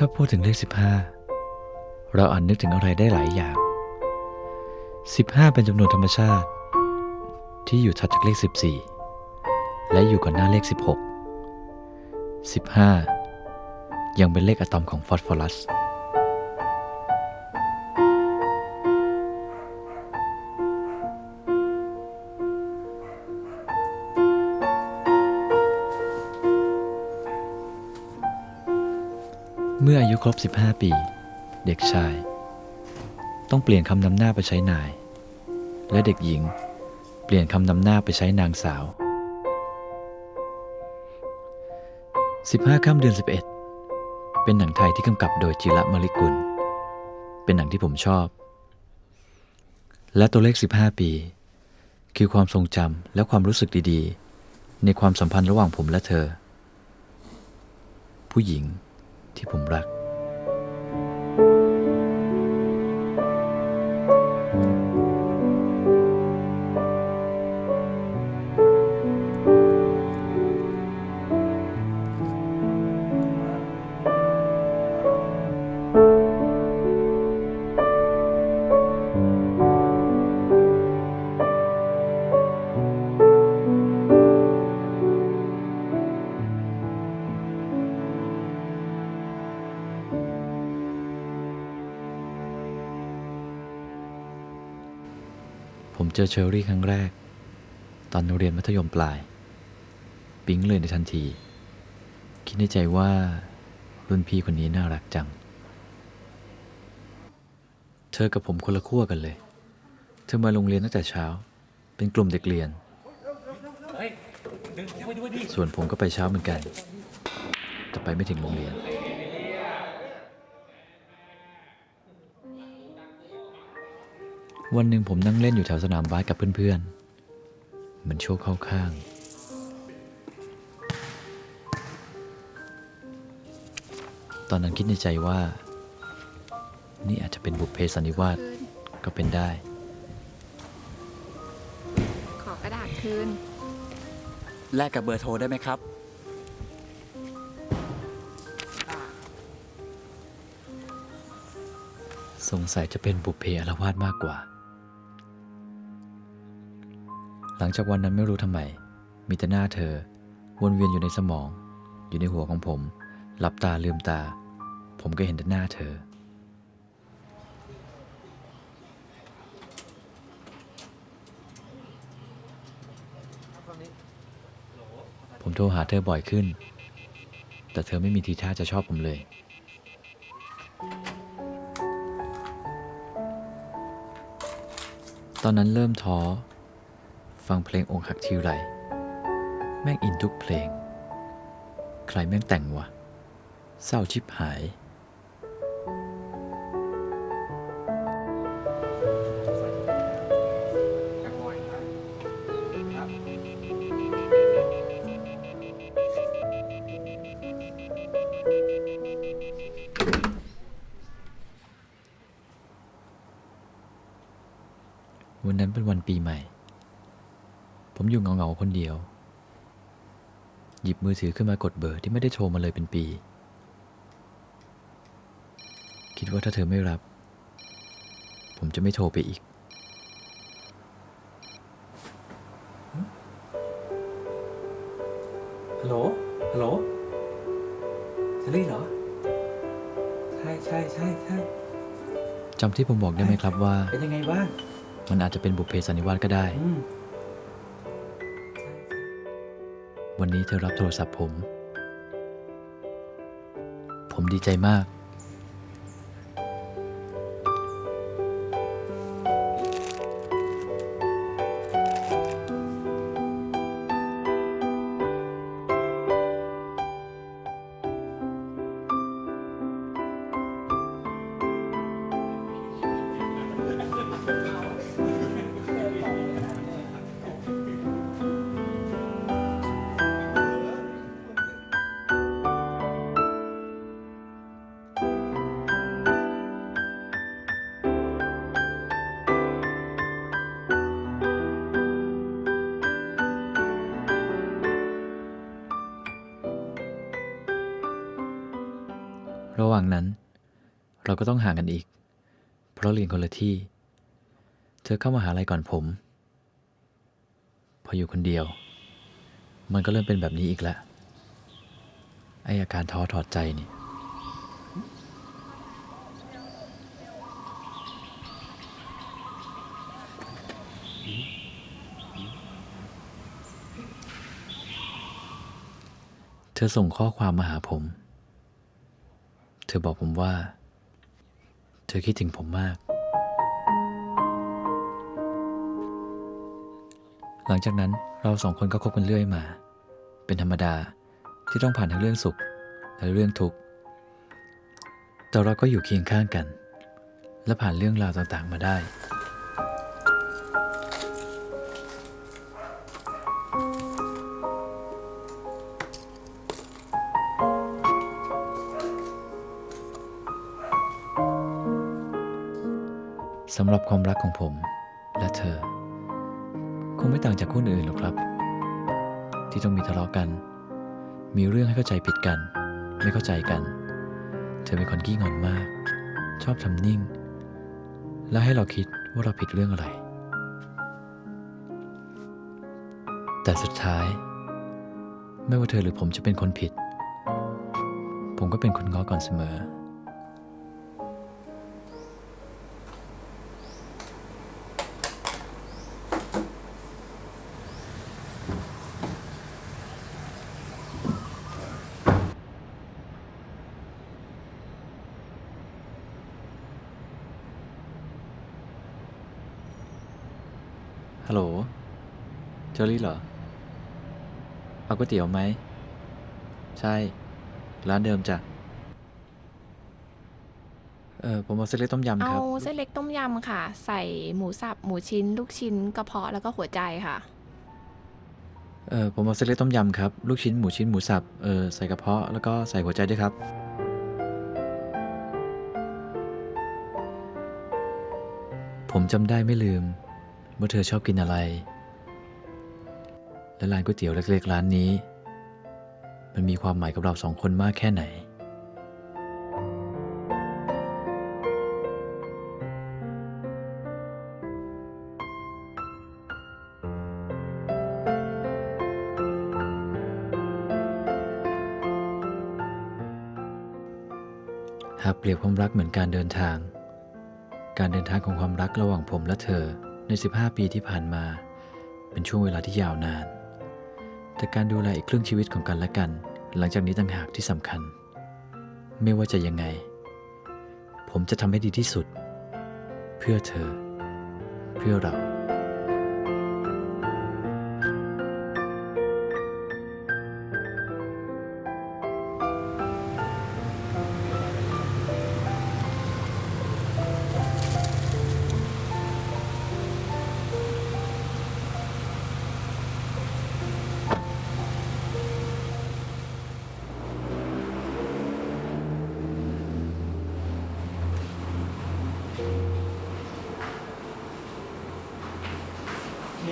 ถ้าพูดถึงเลข 15 เราอาจนึกถึงอะไรได้หลายอย่าง 15 เป็นจำนวนธรรมชาติ ที่อยู่ถัดจากเลข 14 และอยู่ก่อนหน้าเลข 16 15 ยังเป็นเลขอะตอมของฟอสฟอรัส ยุครบ 15 ปี เด็กชาย ต้องเปลี่ยนคำนำหน้าไปใช้นาย และเด็กหญิง เปลี่ยนคำนำหน้าไปใช้นางสาว 15ค่ำเดือน 11 เป็นหนังไทยที่กำกับโดยจิระมลิกุล เป็นหนังที่ผมชอบ และตัวเลข 15 ปี คือความทรงจำและความรู้สึกดีๆ ในความสัมพันธ์ระหว่างผมและเธอ ผู้หญิงที่ผมรัก เจอเชอรี่ครั้งแรก ตอนเรียนมัธยมปลาย ปิ๊งเลยในทันที คิดในใจว่า รุ่นพี่คนนี้น่ารักจัง เธอกับผมคนละขั้วกันเลย เธอมาโรงเรียนตั้งแต่เช้า เป็นกลุ่มเด็กเรียน ส่วนผมก็ไปเช้าเหมือนกัน แต่ไปไม่ถึงโรงเรียน วันหนึ่งผมนั่งเล่นอยู่แถวสนามบาสกับเพื่อนๆ เหมือนโชคเข้าข้าง ตอนนั้นคิดในใจว่า นี่อาจจะเป็นบุพเพสันนิวาสก็เป็นได้ ขอกระดาษคืน แลกกับเบอร์โทรได้ไหมครับ สงสัยจะเป็นบุพเพอารวาสมากกว่า หลังจากวันนั้นไม่รู้ทำไม มีแต่หน้าเธอ วนเวียนอยู่ในสมอง อยู่ในหัวของผม หลับตาลืมตา ผมก็เห็นแต่หน้าเธอ ผมโทรหาเธอบ่อยขึ้น แต่เธอไม่มีทีท่าจะชอบผมเลยตอนนั้นเริ่มท้อ ฟังเพลงองค์หักทีไร แม่งอินทุกเพลง ใครแม่งแต่งวะ เศร้าชิบหายวันนั้นเป็นวันปีใหม่ ผมอยู่เงาๆคนเดียว หยิบมือถือขึ้นมากดเบอร์ที่ไม่ได้โทรมาเลยเป็นปี คิดว่าถ้าเธอไม่รับ ผมจะไม่โทรไปอีก ฮัลโหล ฮัลโหลเซรี่เหรอ ใช่ใช่ใช่ใช่จำที่ผมบอกได้ไหมครับว่า เป็นยังไงบ้าง มันอาจจะเป็นบุพเพสันนิวาสก็ได้ อืม วันนี้เธอรับโทรศัพท์ผม ผมดีใจมาก ระหว่างนั้น เราก็ต้องห่างกันอีก เพราะเรียนคนละที่ เธอเข้ามาหาลัยก่อนผม พออยู่คนเดียว มันก็เริ่มเป็นแบบนี้อีกแล้วไออาการท้อถอดใจนี่เธอส่งข้อความมาหาผม เธอบอกผมว่า เธอคิดถึงผมมาก หลังจากนั้นเราสองคนก็คบกันเรื่อยมา เป็นธรรมดาที่ต้องผ่านทั้งเรื่องสุขและเรื่องทุกข์ แต่เราก็อยู่เคียงข้างกัน และผ่านเรื่องราวต่างๆมาได้ สำหรับความรักของผมและเธอ คงไม่ต่างจากคู่อื่นหรอกครับ ที่ต้องมีทะเลาะกัน มีเรื่องให้เข้าใจผิดกัน ไม่เข้าใจกัน เธอเป็นคนขี้งอนมาก ชอบทำนิ่ง และให้เราคิดว่าเราผิดเรื่องอะไร แต่สุดท้าย ไม่ว่าเธอหรือผมจะเป็นคนผิด ผมก็เป็นคนง้อก่อนเสมอ ฮัลโหลเจอรี่เหรอ เอาก๋วยเตี๋ยวไหม ใช่ ร้านเดิมจ้ะ เออผมเอาเส้นเล็กต้มยำคเอารับ เส้นเล็กต้มยำค่ะ ใส่หมูสับหมูชิ้น ลูกชิ้นกระเพาะแล้วก็หัวใจค่ะ เออผมเอาเส้นเล็กต้มยำครับ ลูกชิ้นหมูชิ้นหมูสับ เออใส่กระเพาะแล้วก็ใส่หัวใจด้วยครับ ผมจำได้ไม่ลืม ว่าเธอชอบกินอะไร และร้านก๋วยเตี๋ยวเล็กๆร้านนี้ มันมีความหมายกับเราสองคนมากแค่ไหน หากเปรียบความรักเหมือนการเดินทาง การเดินทางของความรักระหว่างผมและเธอ ใน 15 ปีที่ผ่านมา เป็นช่วงเวลาที่ยาวนาน แต่การดูแลอีกครึ่งชีวิตของกันและกัน หลังจากนี้ต่างหากที่สำคัญ ไม่ว่าจะยังไง ผมจะทำให้ดีที่สุด เพื่อเธอ เพื่อเรา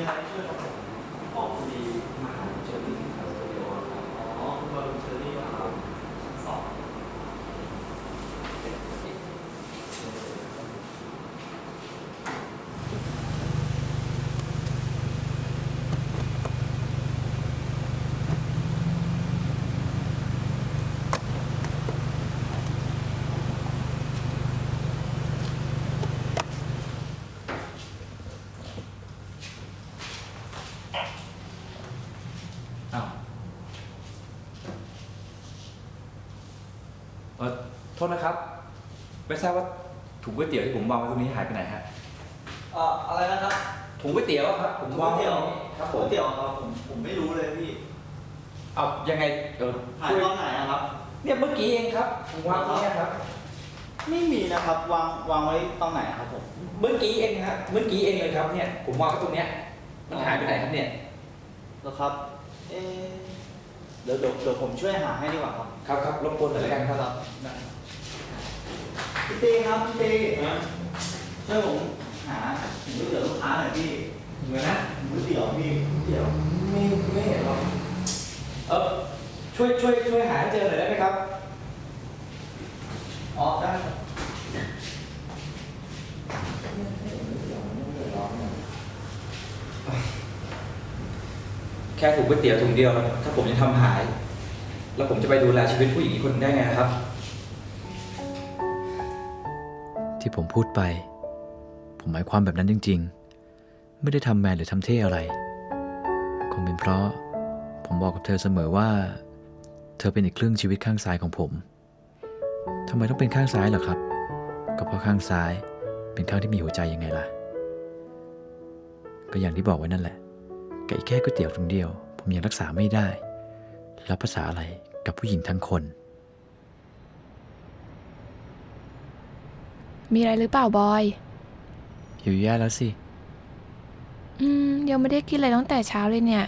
来就。 โทษนะครับ ไม่ทราบว่าถุงก๋วยเตี๋ยวที่ผมวางไว้ตรงนี้หายไปไหนฮะ เอ่ออะไรนะครับถุงก๋วยเตี๋ยวอะครับ ผมก๋ววางยไว้เตี๋ยวตรงนี้ครับผมก๋วยเตี๋ยวครับผมผมไม่รู้เลยพี่เอายังไงเออหายช่วยตอนไหนอะครับ เนี่ยเมื่อกี้เองครับผมวางตรงเนี้ยครับ ไม่มีนะครับวางวางไว้ตอนไหนอะครับผมเมื่อกี้เองครับเมื่อกี้เองเลยครับเนี่ยผมวางไว้ตรงเนี้ยมันหายไปไหนครับเนี่ยแล้วครับ เอะเดี๋ยวเดี๋ยวเดี๋ยวผมช่วยหาให้ดีกว่าครับ ครับครับรบกวนหน่อยแล้วกันครับ ได้ พี่ตีครับพี่ตีช่วยผมหาถุงก๋วยเตี๋ยวลูกค้าหน่อยพี่เหมือนนะถุงก๋วยเตี๋ยวพี่ก๋วยเตี๋ยวไม่ไม่เห็นหรอกเออช่วยช่วยช่วยหาให้เจอหน่อยได้ไหมครับอ๋อได้ครับแค่ถูกก๋วยเตี๋ยวถุงเดียว ถ้าผมจะทำหาย แล้วผมจะไปดูแลชีวิตผู้หญิงอีกคนได้ไงครับ ที่ผมพูดไป ผมหมายความแบบนั้นจริง ๆ ไม่ได้ทำแมนหรือทำเท่อะไร คงเป็นเพราะ ผมบอกกับเธอเสมอว่า เธอเป็นอีกครึ่งชีวิตข้างซ้ายของผมทำไมต้องเป็นข้างซ้ายล่ะครับ ก็เพราะข้างซ้ายเป็นข้างที่มีหัวใจยังไงล่ะ ก็อย่างที่บอกไว้นั่นแหละกับอีกแค่ก๋วยเตี๋ยวถุงเดียว ผมยังรักษาไม่ได้แล้วภาษาอะไรกับผู้หญิงทั้งคน มีอะไรหรือเปล่าบอย หิวแย่แล้วสิ อืม ยังไม่ได้กินอะไรตั้งแต่เช้าเลยเนี่ย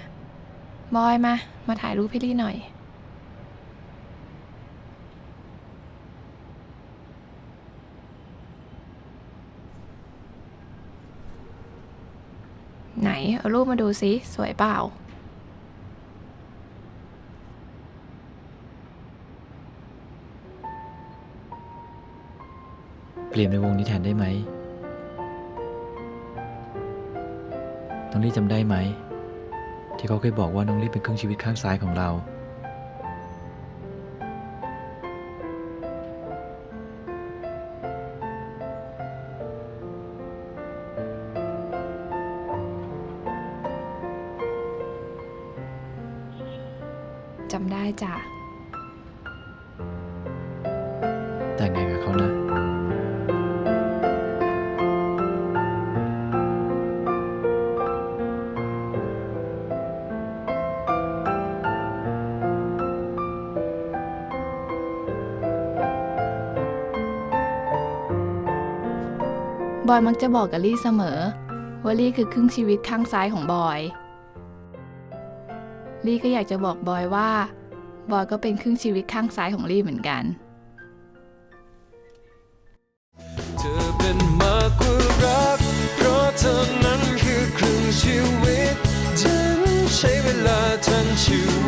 บอยมา มาถ่ายรูปให้ลี่หน่อย ไหน เอารูปมาดูสิ สวยเปล่า ลี่ยนในวงนี้แทนได้ไหมน้องลี่จำได้ไหม ที่เขาเคยบอกว่าน้องลี่เป็นครึ่งชีวิตข้างซ้ายของเรา จำได้จ้ะ บอยมักจะบอกกับลี่เสมอว่าลี่คือครึ่งชีวิตข้างซ้ายของบอย ลี่ก็อยากจะบอกบอยว่า บอยก็เป็นครึ่งชีวิตข้างซ้ายของลี่เหมือนกัน เธอเป็นมากกว่ารัก เพราะเธอนั้นคือครึ่งชีวิตฉันใช้เวลาทั้งชีวิต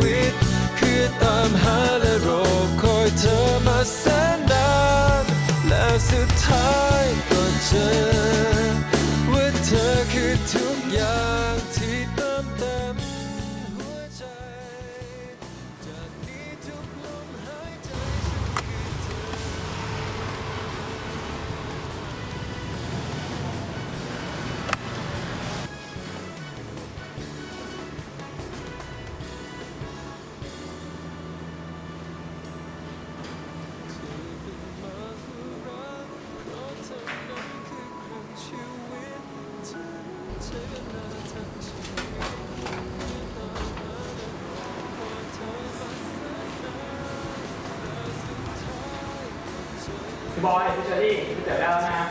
บอยพิชเชอรี่พิเต๋อแล้วนะ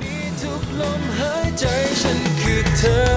มีทุกลมหายใจฉันคือเธอ